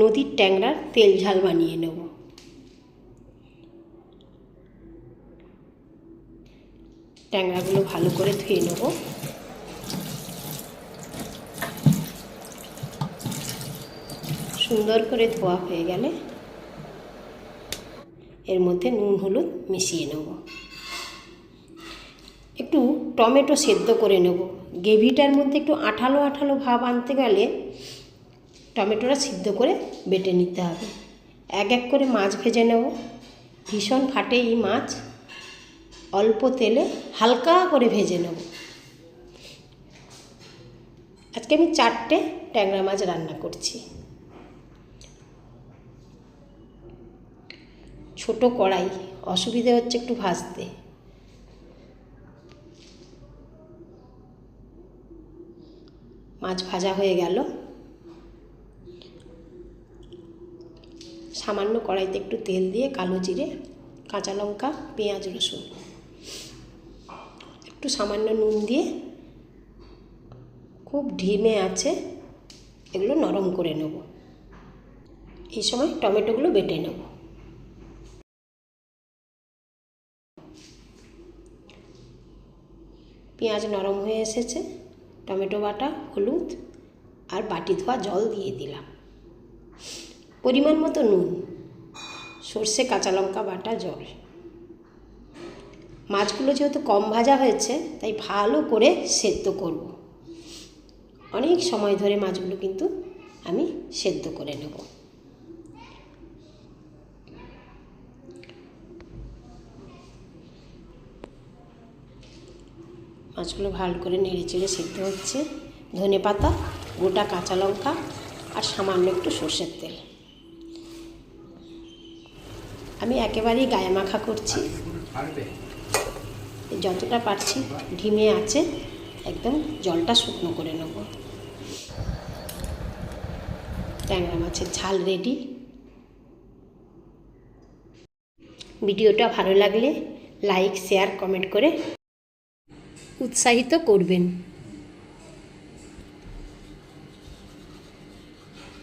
নদীর ট্যাংরার তেল ঝাল বানিয়ে নেব। ট্যাংরাগুলো ভালো করে ধুয়ে নেব। সুন্দর করে ধোয়া হয়ে গেলে এর মধ্যে নুন, হলুদ মিশিয়ে নেব। একটু টমেটো সেদ্ধ করে নেব। গ্রেভিটার মধ্যে একটু আঠালো আঠালো ভাব আনতে গেলে টমেটোটা সিদ্ধ করে বেটে নিতে হবে। এক এক করে মাছ ভেজে নেব। ভীষণ ফাটে এই মাছ। অল্প তেলে হালকা করে ভেজে নেব। আজকে আমি চারটে ট্যাংরা মাছ রান্না করছি। ছোট কড়াই, অসুবিধে হচ্ছে একটু ভাজতে। মাছ ভাজা হয়ে গেল। সামান্য কড়াইতে একটু তেল দিয়ে কালো জিরে, কাঁচা লঙ্কা, পেঁয়াজ, রসুন। একটু সামান্য নুন দিয়ে খুব ঢিমে আছে, এগুলো নরম করে নেব। এই সময় টমেটোগুলো বেটে নেব। পেঁয়াজ নরম হয়ে এসেছে, টমেটো বাটা, হলুদ আর বাটি ধোয়া জল দিয়ে দিলাম। পরিমাণ মতো নুন, সর্ষে কাঁচা লঙ্কা বাটা জল। মাছগুলো যেহেতু কম ভাজা হয়েছে, তাই ভালো করে সেদ্ধ করব। অনেক সময় ধরে মাছগুলো কিন্তু আমি সেদ্ধ করে নেব। মাছগুলো ভালো করে নেড়ে চেড়ে সেদ্ধ হচ্ছে। ধনে পাতা গোটা কাঁচা লঙ্কা আর সামান্য একটু সর্ষের তেল। আমি একেবারেই গায়ে মাখা করছি। যতটা পারছি ঢিমে আছে, একদম জলটা শুকনো করে নেব। ট্যাংরা মাছের ঝাল রেডি ভিডিওটা ভালো লাগলে লাইক শেয়ার কমেন্ট করে উৎসাহিত করবেন।